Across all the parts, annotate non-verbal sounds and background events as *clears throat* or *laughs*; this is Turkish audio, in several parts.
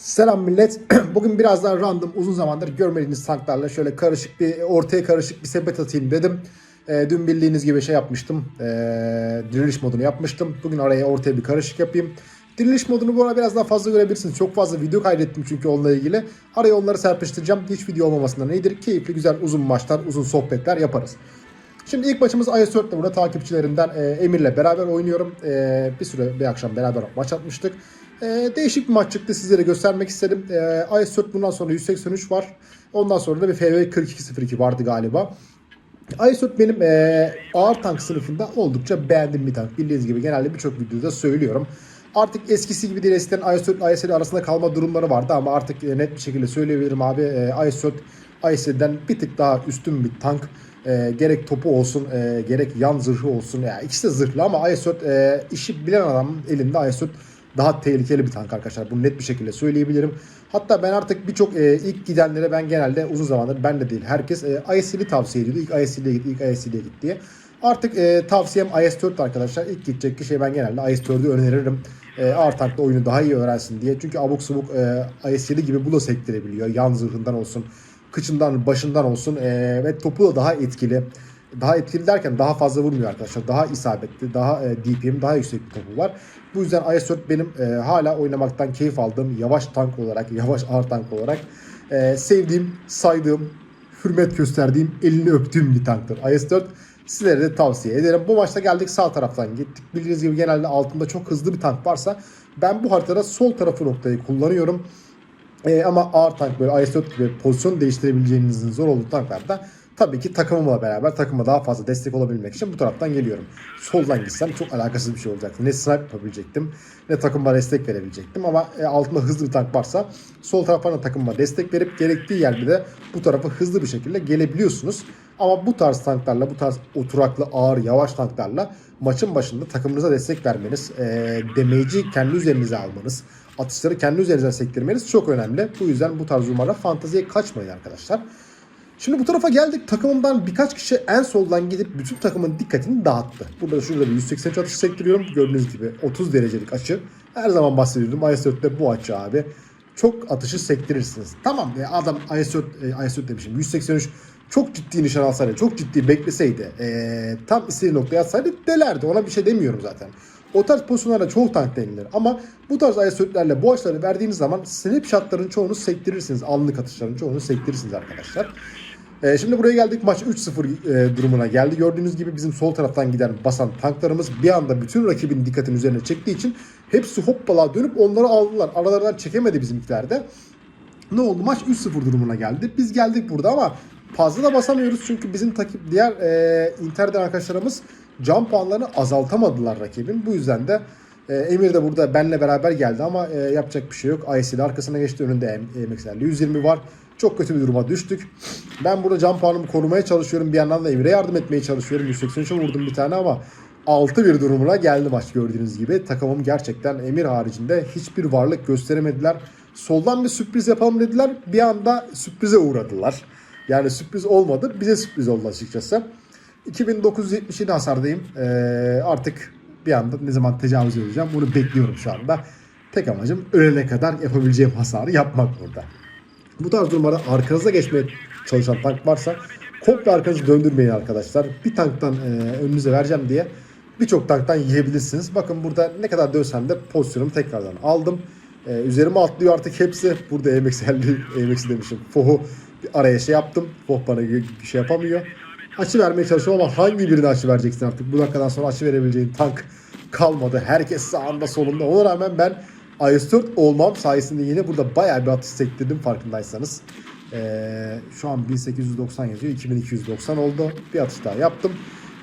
Selam millet. *clears throat* Bugün biraz daha random uzun zamandır görmediğiniz tanklarla şöyle karışık bir ortaya karışık bir sepet atayım dedim. Ee, dün bildiğiniz gibi şey yapmıştım. Ee, diriliş modunu yapmıştım. Bugün araya ortaya bir karışık yapayım. Diriliş modunu bu ara biraz daha fazla görebilirsiniz. Çok fazla video kaydettim çünkü onunla ilgili. Araya onları serpiştireceğim. Hiç video olmamasından iyidir. Keyifli güzel uzun maçlar, uzun sohbetler yaparız. Şimdi ilk maçımız IS-4'te burada takipçilerinden e, Emir'le beraber oynuyorum. E, bir süre bir akşam beraber maç atmıştık. E, değişik bir maç çıktı sizlere göstermek istedim. E, IS-4 bundan sonra 183 var. Ondan sonra da bir FV 4202 vardı galiba. IS-4 benim e, ağır tank sınıfında oldukça beğendiğim bir tank. Bildiğiniz gibi genelde birçok videoda söylüyorum. Artık eskisi gibi değil eskiden IS-4 IS-7 arasında kalma durumları vardı ama artık e, net bir şekilde söyleyebilirim abi. E, IS-4 IS-7'den bir tık daha üstün bir tank. E, gerek topu olsun, e, gerek yan zırhı olsun. Yani ikisi de zırhlı ama IS-4 e, işi bilen adamın elinde IS-4 daha tehlikeli bir tank arkadaşlar. Bunu net bir şekilde söyleyebilirim. Hatta ben artık birçok e, ilk gidenlere ben genelde uzun zamandır ben de değil herkes e, IS-7 tavsiye ediyordu. İlk IS-7'ye git, ilk IS-7'ye git diye. Artık e, tavsiyem IS-4 arkadaşlar. İlk gidecek kişiye ben genelde IS-4'ü öneririm. E, ağır tankla oyunu daha iyi öğrensin diye. Çünkü abuk subuk e, IS-7 gibi bu da sektirebiliyor. Yan zırhından olsun, kıçından, başından olsun e, ve topu da daha etkili. Daha etkili derken daha fazla vurmuyor arkadaşlar. Daha isabetli, daha e, DPM, daha yüksek bir topu var. Bu yüzden IS-4 benim e, hala oynamaktan keyif aldığım yavaş tank olarak, *laughs* yavaş ağır tank olarak e, sevdiğim, saydığım, hürmet gösterdiğim, elini öptüğüm bir tanktır. IS-4 sizlere de tavsiye ederim. Bu maçta geldik sağ taraftan gittik. Bildiğiniz gibi genelde altında çok hızlı bir tank varsa ben bu haritada sol tarafı noktayı kullanıyorum. E, ama ağır tank böyle IS-4 gibi pozisyon değiştirebileceğinizin zor olduğu tanklarda tabii ki takımımla beraber takıma daha fazla destek olabilmek için bu taraftan geliyorum. Soldan gitsem çok alakasız bir şey olacaktı. Ne snipe yapabilecektim ne takıma destek verebilecektim ama e, altında hızlı bir tank varsa sol taraftan da takıma destek verip gerektiği yerde de bu tarafa hızlı bir şekilde gelebiliyorsunuz. Ama bu tarz tanklarla, bu tarz oturaklı, ağır, yavaş tanklarla maçın başında takımınıza destek vermeniz, e, damage'i kendi üzerinize almanız, atışları kendi üzerinize sektirmeniz çok önemli. Bu yüzden bu tarz durumlarda fanteziye kaçmayın arkadaşlar. Şimdi bu tarafa geldik. Takımımdan birkaç kişi en soldan gidip bütün takımın dikkatini dağıttı. Burada şurada bir 183 atış sektiriyorum. Gördüğünüz gibi 30 derecelik açı. Her zaman bahsediyordum. IS-4'te bu açı abi. Çok atışı sektirirsiniz. Tamam ya adam IS-4, e, IS-4 demişim. 183 çok ciddi nişan alsaydı, çok ciddi bekleseydi, e, tam istediği noktaya atsaydı delerdi. Ona bir şey demiyorum zaten. O tarz pozisyonlarda çoğu tank denilir. Ama bu tarz IS-4'lerle bu açıları verdiğiniz zaman snapshotların çoğunu sektirirsiniz. Anlık atışların çoğunu sektirirsiniz arkadaşlar. Ee, şimdi buraya geldik. Maç 3-0 e, durumuna geldi. Gördüğünüz gibi bizim sol taraftan giden basan tanklarımız bir anda bütün rakibin dikkatini üzerine çektiği için hepsi hoppala dönüp onları aldılar. Aralarından çekemedi bizimkiler de. Ne oldu? Maç 3-0 durumuna geldi. Biz geldik burada ama fazla da basamıyoruz çünkü bizim takip diğer e, Inter'den arkadaşlarımız can puanlarını azaltamadılar rakibin. Bu yüzden de e, Emir de burada benle beraber geldi ama e, yapacak bir şey yok. ISL arkasına geçti. Önünde MXL'li 120 var. Çok kötü bir duruma düştük. Ben burada can puanımı korumaya çalışıyorum. Bir yandan da Emir'e yardım etmeye çalışıyorum. 183'e vurdum bir tane ama 6 bir durumuna geldi maç gördüğünüz gibi. Takımım gerçekten Emir haricinde hiçbir varlık gösteremediler. Soldan bir sürpriz yapalım dediler. Bir anda sürprize uğradılar. Yani sürpriz olmadı. Bize sürpriz oldu açıkçası. 2977 hasardayım. Ee, artık bir anda ne zaman tecavüz edeceğim bunu bekliyorum şu anda. Tek amacım ölene kadar yapabileceğim hasarı yapmak burada. Bu tarz durumlarda arkanıza geçmeye çalışan tank varsa komple arkanızı döndürmeyin arkadaşlar. Bir tanktan e, önünüze vereceğim diye birçok tanktan yiyebilirsiniz. Bakın burada ne kadar dönsem de pozisyonumu tekrardan aldım. E, üzerime atlıyor artık hepsi. Burada EMX'li, EMX demişim. Foh'u bir araya şey yaptım. Foh bana bir şey yapamıyor. Açı vermeye çalışıyorum ama hangi birine açı vereceksin artık? Bu dakikadan sonra açı verebileceğin tank kalmadı. Herkes sağında solunda. Ona rağmen ben IS-4 olmam sayesinde yine burada bayağı bir atış sektirdim farkındaysanız. Ee, şu an 1890 yazıyor. 2290 oldu. Bir atış daha yaptım.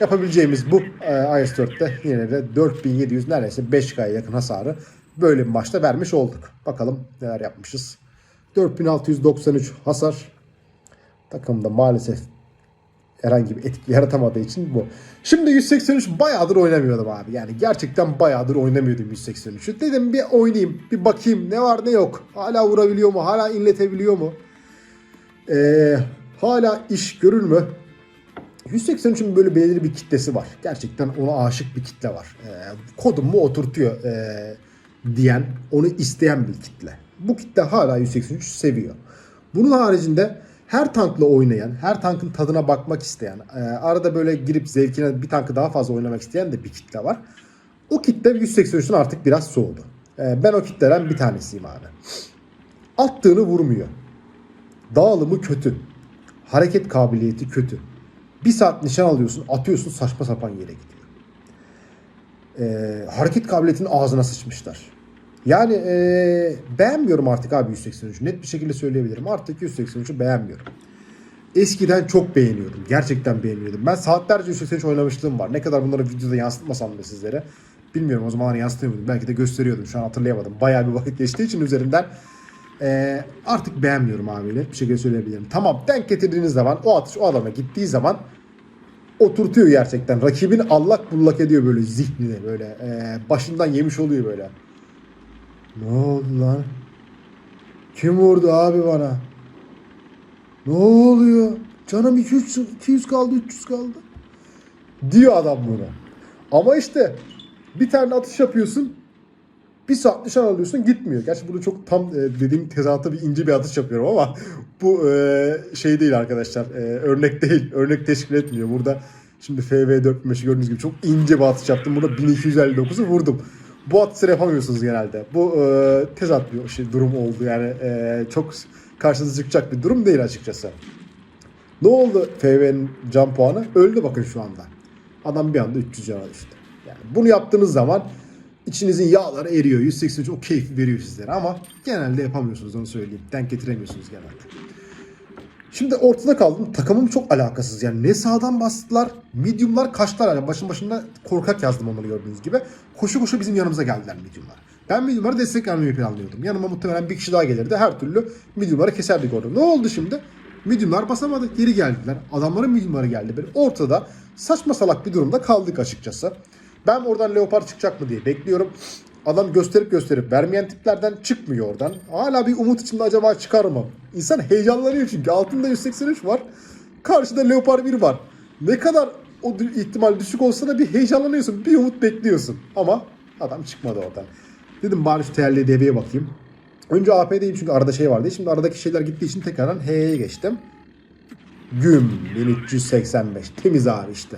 Yapabileceğimiz bu ee, IS-4'te yine de 4700 neredeyse 5K'ya yakın hasarı böyle bir maçta vermiş olduk. Bakalım neler yapmışız. 4693 hasar. Takımda maalesef herhangi bir etki yaratamadığı için bu. Şimdi 183 bayağıdır oynamıyordum abi. Yani gerçekten bayağıdır oynamıyordum 183'ü. Dedim bir oynayayım, bir bakayım ne var ne yok. Hala vurabiliyor mu? Hala inletebiliyor mu? Ee, hala iş görür mü? 183'ün böyle belirli bir kitlesi var. Gerçekten ona aşık bir kitle var. Ee, kodumu oturtuyor ee, diyen, onu isteyen bir kitle. Bu kitle hala 183 seviyor. Bunun haricinde her tankla oynayan, her tankın tadına bakmak isteyen, e, arada böyle girip zevkine bir tankı daha fazla oynamak isteyen de bir kitle var. O kitle 183'ten artık biraz soğudu. E, ben o kitleden bir tanesiyim abi. Attığını vurmuyor. Dağılımı kötü. Hareket kabiliyeti kötü. Bir saat nişan alıyorsun, atıyorsun saçma sapan yere gidiyor. Ee, hareket kabiliyetinin ağzına sıçmışlar. Yani ee, beğenmiyorum artık abi 183'ü. Net bir şekilde söyleyebilirim. Artık 183'ü beğenmiyorum. Eskiden çok beğeniyordum. Gerçekten beğeniyordum. Ben saatlerce 183 oynamışlığım var. Ne kadar bunları videoda yansıtmasam da sizlere. Bilmiyorum o zaman yansıtıyordum. Belki de gösteriyordum. Şu an hatırlayamadım. Bayağı bir vakit geçtiği için üzerinden ee, artık beğenmiyorum abi. Net bir şekilde söyleyebilirim. Tamam denk getirdiğiniz zaman o atış o adama gittiği zaman oturtuyor gerçekten. Rakibin allak bullak ediyor böyle zihnine böyle. ee, başından yemiş oluyor böyle. Ne oldu lan? Kim vurdu abi bana? Ne oluyor? Canım 200, 200 kaldı 300 kaldı. Diyor adam bunu. Ama işte bir tane atış yapıyorsun. Bir saat nişan alıyorsun gitmiyor. Gerçi bunu çok tam e, dediğim tezatı bir ince bir atış yapıyorum ama *laughs* bu e, şey değil arkadaşlar. E, örnek değil. Örnek teşkil etmiyor. Burada şimdi FV45'i gördüğünüz gibi çok ince bir atış yaptım. Burada 1259'u vurdum. Bu atışları yapamıyorsunuz genelde. Bu e, tezat bir şey, durum oldu. Yani e, çok karşınıza çıkacak bir durum değil açıkçası. Ne oldu FV'nin can puanı? Öldü bakın şu anda. Adam bir anda 300 cana düştü. Yani bunu yaptığınız zaman içinizin yağları eriyor. 183 o keyfi veriyor sizlere ama genelde yapamıyorsunuz onu söyleyeyim. Denk getiremiyorsunuz genelde. Şimdi ortada kaldım. Takımım çok alakasız. Yani ne sağdan bastılar, mediumlar kaçtılar. Yani başın başında korkak yazdım onları gördüğünüz gibi. Koşu koşu bizim yanımıza geldiler mediumlar. Ben mediumlara destek vermeyi planlıyordum. Yanıma muhtemelen bir kişi daha gelirdi. Her türlü mediumları keserdik orada. Ne oldu şimdi? Mediumlar basamadı. Geri geldiler. Adamların mediumları geldi. Böyle ortada saçma salak bir durumda kaldık açıkçası. Ben oradan leopar çıkacak mı diye bekliyorum. Adam gösterip gösterip vermeyen tiplerden çıkmıyor oradan. Hala bir umut içinde acaba çıkar mı? İnsan heyecanlanıyor çünkü altında 183 var. Karşıda Leopard 1 var. Ne kadar o ihtimal düşük olsa da bir heyecanlanıyorsun. Bir umut bekliyorsun. Ama adam çıkmadı oradan. Dedim bari şu TLDB'ye bakayım. Önce AP'deyim çünkü arada şey vardı. Şimdi aradaki şeyler gittiği için tekrardan H'ye geçtim. Güm 1385. Temiz abi işte.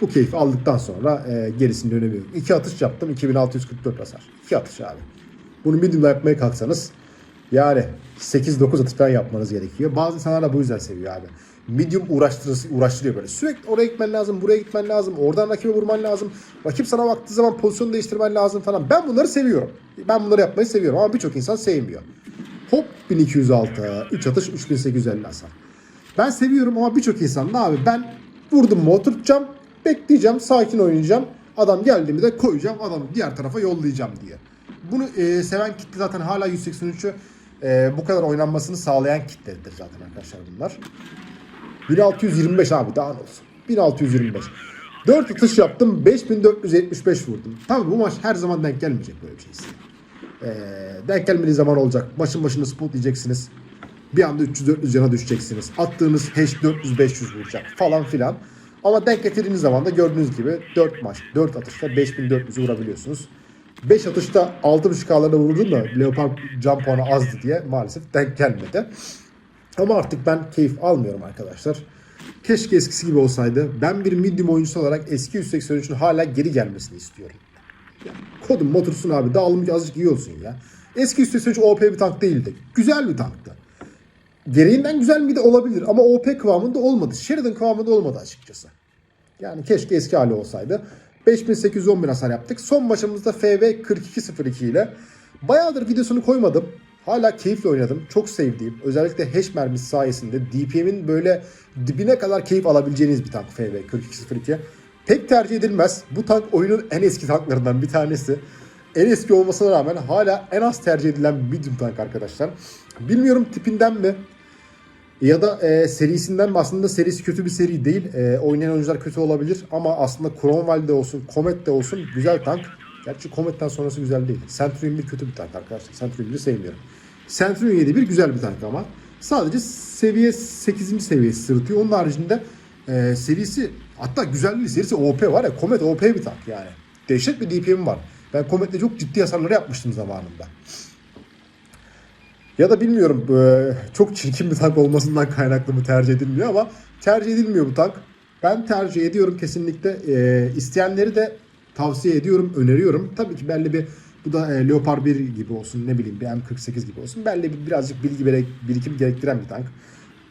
Bu keyfi aldıktan sonra e, gerisini önemi yok. İki atış yaptım. 2644 hasar. İki atış abi. Bunu medium'da yapmaya kalksanız yani 8-9 atış falan yapmanız gerekiyor. Bazı insanlar da bu yüzden seviyor abi. Medium uğraştırır, uğraştırıyor böyle. Sürekli oraya gitmen lazım, buraya gitmen lazım. Oradan rakibe vurman lazım. Rakip sana baktığı zaman pozisyon değiştirmen lazım falan. Ben bunları seviyorum. Ben bunları yapmayı seviyorum ama birçok insan sevmiyor. Hop 1206, 3 atış 3850 hasar. Ben seviyorum ama birçok insan da abi ben vurdum mu oturtacağım, bekleyeceğim, sakin oynayacağım. Adam geldiğimde koyacağım, adamı diğer tarafa yollayacağım diye. Bunu e, seven kitle zaten hala 183'ü e, bu kadar oynanmasını sağlayan kitledir zaten arkadaşlar bunlar. 1625 abi daha ne olsun. 1625. 4 atış yaptım 5475 vurdum. Tabii bu maç her zaman denk gelmeyecek böyle bir şey size. Ee, denk gelmediği zaman olacak. Başın başında spot diyeceksiniz. Bir anda 300-400 cana düşeceksiniz. Attığınız hash 400-500 vuracak falan filan. Ama denk getirdiğiniz zaman da gördüğünüz gibi 4 maç, 4 atışta 5400 vurabiliyorsunuz. 5 atışta 6.5K'larına vurdum da Leopard can puanı azdı diye maalesef denk gelmedi. Ama artık ben keyif almıyorum arkadaşlar. Keşke eskisi gibi olsaydı. Ben bir medium oyuncusu olarak eski 183'ün hala geri gelmesini istiyorum. Kodum motorsun abi dağılımı azıcık iyi olsun ya. Eski 183 OP bir tank değildi. Güzel bir tanktı. Gereğinden güzel miydi olabilir ama OP kıvamında olmadı. Sheridan kıvamında olmadı açıkçası. Yani keşke eski hali olsaydı. 5811 hasar yaptık. Son maçımızda FV 4202 ile. Bayağıdır videosunu koymadım. Hala keyifle oynadım. Çok sevdiğim. Özellikle hash mermisi sayesinde DPM'in böyle dibine kadar keyif alabileceğiniz bir tank FV 4202. Pek tercih edilmez. Bu tank oyunun en eski tanklarından bir tanesi. En eski olmasına rağmen hala en az tercih edilen medium tank arkadaşlar. Bilmiyorum tipinden mi? Ya da e, serisinden? Aslında serisi kötü bir seri değil. E, oynayan oyuncular kötü olabilir ama aslında Cromwell de olsun, Comet de olsun güzel tank. Gerçi Comet'ten sonrası güzel değil. Centurion 1 kötü bir tank arkadaşlar. Centurion 1'i sevmiyorum. Centurion 7 bir güzel bir tank ama. Sadece seviye 8. seviyesi sırıtıyor. Onun haricinde e, serisi hatta güzel bir serisi OP var ya. Comet OP bir tank yani. Dehşet bir DPM var. Ben Comet'le çok ciddi hasarları yapmıştım zamanında. Ya da bilmiyorum e, çok çirkin bir tank olmasından kaynaklı mı tercih edilmiyor ama tercih edilmiyor bu tank. Ben tercih ediyorum kesinlikle. E, isteyenleri de tavsiye ediyorum, öneriyorum. Tabii ki belli bir bu da e, Leopard 1 gibi olsun ne bileyim bir M48 gibi olsun. Belli bir birazcık bilgi birikim gerektiren bir tank.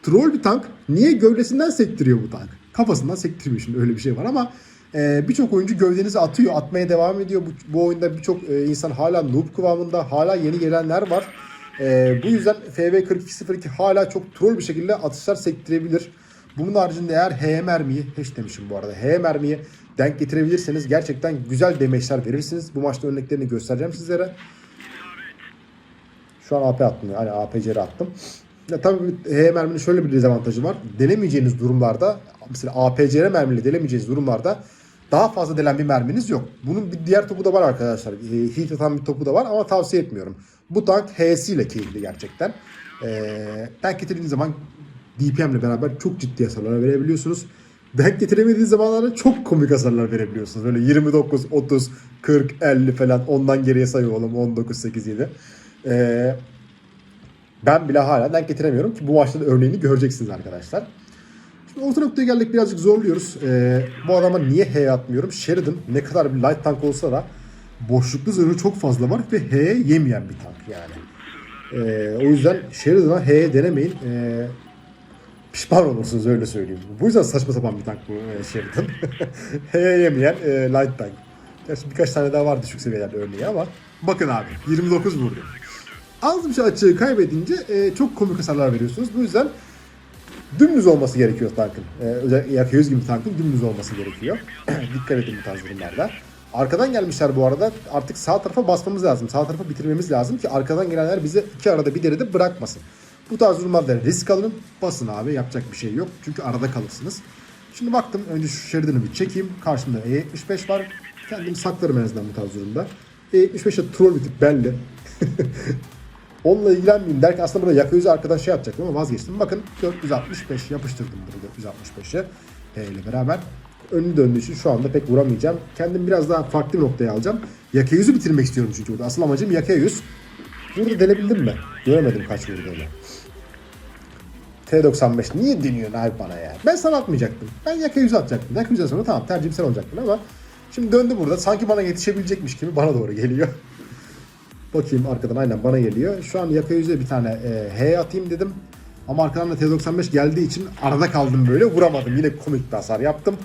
Troll bir tank. Niye gövdesinden sektiriyor bu tank? Kafasından sektirmiyor şimdi öyle bir şey var ama e, birçok oyuncu gövdenizi atıyor, atmaya devam ediyor. Bu, bu oyunda birçok e, insan hala noob kıvamında, hala yeni gelenler var. E, bu yüzden FV4202 hala çok troll bir şekilde atışlar sektirebilir. Bunun haricinde eğer H mermiyi, hiç demişim bu arada, H mermiyi denk getirebilirseniz gerçekten güzel demeçler verirsiniz. Bu maçta örneklerini göstereceğim sizlere. Şu an AP attım. Hani APC'leri attım. Ya tabii H merminin şöyle bir dezavantajı var. Denemeyeceğiniz durumlarda mesela APCR mermiyle denemeyeceğiniz durumlarda daha fazla delen bir merminiz yok. Bunun bir diğer topu da var arkadaşlar. E, Heat atan bir topu da var ama tavsiye etmiyorum. Bu tank H'siyle keyifli gerçekten. Ee, tank getirdiğiniz zaman DPM ile beraber çok ciddi hasarlar verebiliyorsunuz. Denk getiremediğiniz zamanlarda çok komik hasarlar verebiliyorsunuz. Böyle 29, 30, 40, 50 falan ondan geriye sayıyorum 19, 8, 7. Ee, ben bile hala denk getiremiyorum ki bu maçta da örneğini göreceksiniz arkadaşlar. Orta noktaya geldik birazcık zorluyoruz. Ee, bu adama niye H atmıyorum? Sheridan ne kadar bir light tank olsa da boşluklu zırhı çok fazla var ve H'ye yemeyen bir tank yani. Ee, o yüzden Sheridan'a H denemeyin. Ee, pişman olursunuz öyle söyleyeyim. Bu yüzden saçma sapan bir tank bu e, Sheridan. *laughs* H'ye yemeyen e, light tank. Gerçi birkaç tane daha var düşük seviyelerde örneği ama bakın abi 29 vurdu. Az bir şey açığı kaybedince e, çok komik hasarlar veriyorsunuz. Bu yüzden dümdüz olması gerekiyor tankın. Ee, özellikle yakı yüz gibi tankın dümdüz olması gerekiyor. *clears throat* Dikkat edin bu tarz durumlarda. Arkadan gelmişler bu arada. Artık sağ tarafa basmamız lazım. Sağ tarafa bitirmemiz lazım ki arkadan gelenler bize iki arada bir derede bırakmasın. Bu tarz durumlarda risk alın. Basın abi. Yapacak bir şey yok. Çünkü arada kalırsınız. Şimdi baktım. Önce şu Sheridan'ı bir çekeyim. Karşımda E75 var. Kendimi saklarım en azından bu tarz durumda. E75'e troll bir tip belli. *laughs* Onunla ilgilenmeyeyim derken aslında burada yakayüzü arkadan şey yapacaktım ama vazgeçtim. Bakın 465 yapıştırdım burada 465'e E ile beraber. Önünü döndüğü için şu anda pek vuramayacağım. Kendim biraz daha farklı bir noktaya alacağım. Yakayüzü bitirmek istiyorum çünkü burada. Asıl amacım yakayüz. Burada delebildim mi? Göremedim kaç vurduğunu. T95 niye deniyorsun abi bana ya? Ben sana atmayacaktım. Ben yakayüzü atacaktım. Yakayüzden sonra tamam tercihim sen olacaktın ama şimdi döndü burada. Sanki bana yetişebilecekmiş gibi bana doğru geliyor. Bakayım arkadan aynen bana geliyor. Şu an yaka yüzüne bir tane e, H atayım dedim. Ama arkadan da T95 geldiği için arada kaldım böyle vuramadım. Yine komik bir hasar yaptım.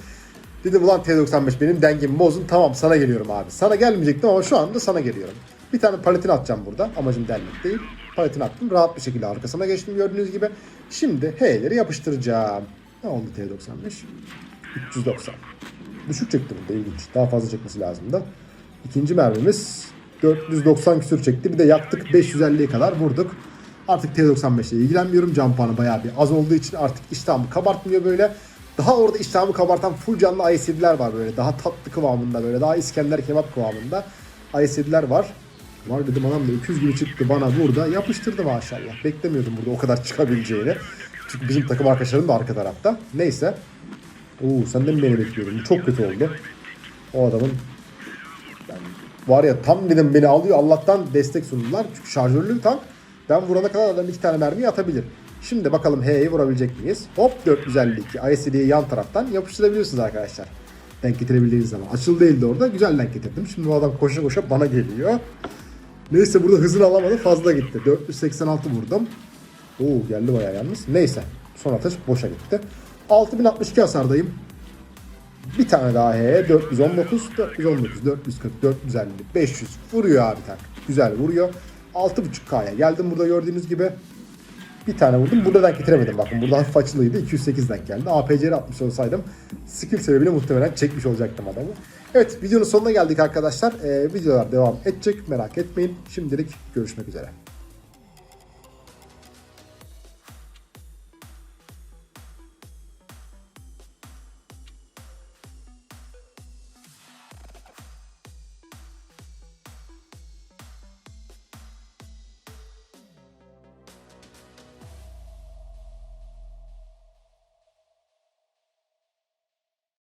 Dedim ulan T95 benim dengemi bozun. Tamam sana geliyorum abi. Sana gelmeyecektim ama şu anda sana geliyorum. Bir tane paletin atacağım burada. Amacım delmek değil. Paletini attım. Rahat bir şekilde arkasına geçtim gördüğünüz gibi. Şimdi H'leri yapıştıracağım. Ne oldu T95? 390. Düşük çekti burada ilginç. Daha fazla çekmesi lazımdı. İkinci mermimiz 490 küsür çekti. Bir de yaktık 550'ye kadar vurduk. Artık T95 ile ilgilenmiyorum. Can puanı bayağı bir az olduğu için artık iştahımı kabartmıyor böyle. Daha orada iştahımı kabartan full canlı ISD'ler var böyle. Daha tatlı kıvamında böyle. Daha İskender kebap kıvamında ISD'ler var. Var dedim adam da 200 gibi çıktı bana burada. Yapıştırdı maşallah. Beklemiyordum burada o kadar çıkabileceğini. Çünkü bizim takım arkadaşlarım da arka tarafta. Neyse. Oo sen de mi beni bekliyordun? Bu çok kötü oldu. O adamın var ya tam dedim beni alıyor Allah'tan destek sundular. Çünkü şarjörlü bir tank. Ben vurana kadar adam iki tane mermi atabilir. Şimdi bakalım H'yi vurabilecek miyiz? Hop 452. ISD'yi yan taraftan yapıştırabiliyorsunuz arkadaşlar. Denk getirebildiğiniz zaman. Açılı değildi orada. Güzel denk getirdim. Şimdi bu adam koşa koşa bana geliyor. Neyse burada hızını alamadı. Fazla gitti. 486 vurdum. Oo geldi bayağı yalnız. Neyse. Son atış boşa gitti. 6062 hasardayım. Bir tane daha H. 419, 419, 440, 450, 500. Vuruyor abi tank. Güzel vuruyor. 6.5K'ya geldim burada gördüğünüz gibi. Bir tane vurdum. Burada denk getiremedim. Bakın burada hafif açılıydı. 208 denk geldi. APC'leri atmış olsaydım skill sebebiyle muhtemelen çekmiş olacaktım adamı. Evet videonun sonuna geldik arkadaşlar. Ee, videolar devam edecek. Merak etmeyin. Şimdilik görüşmek üzere.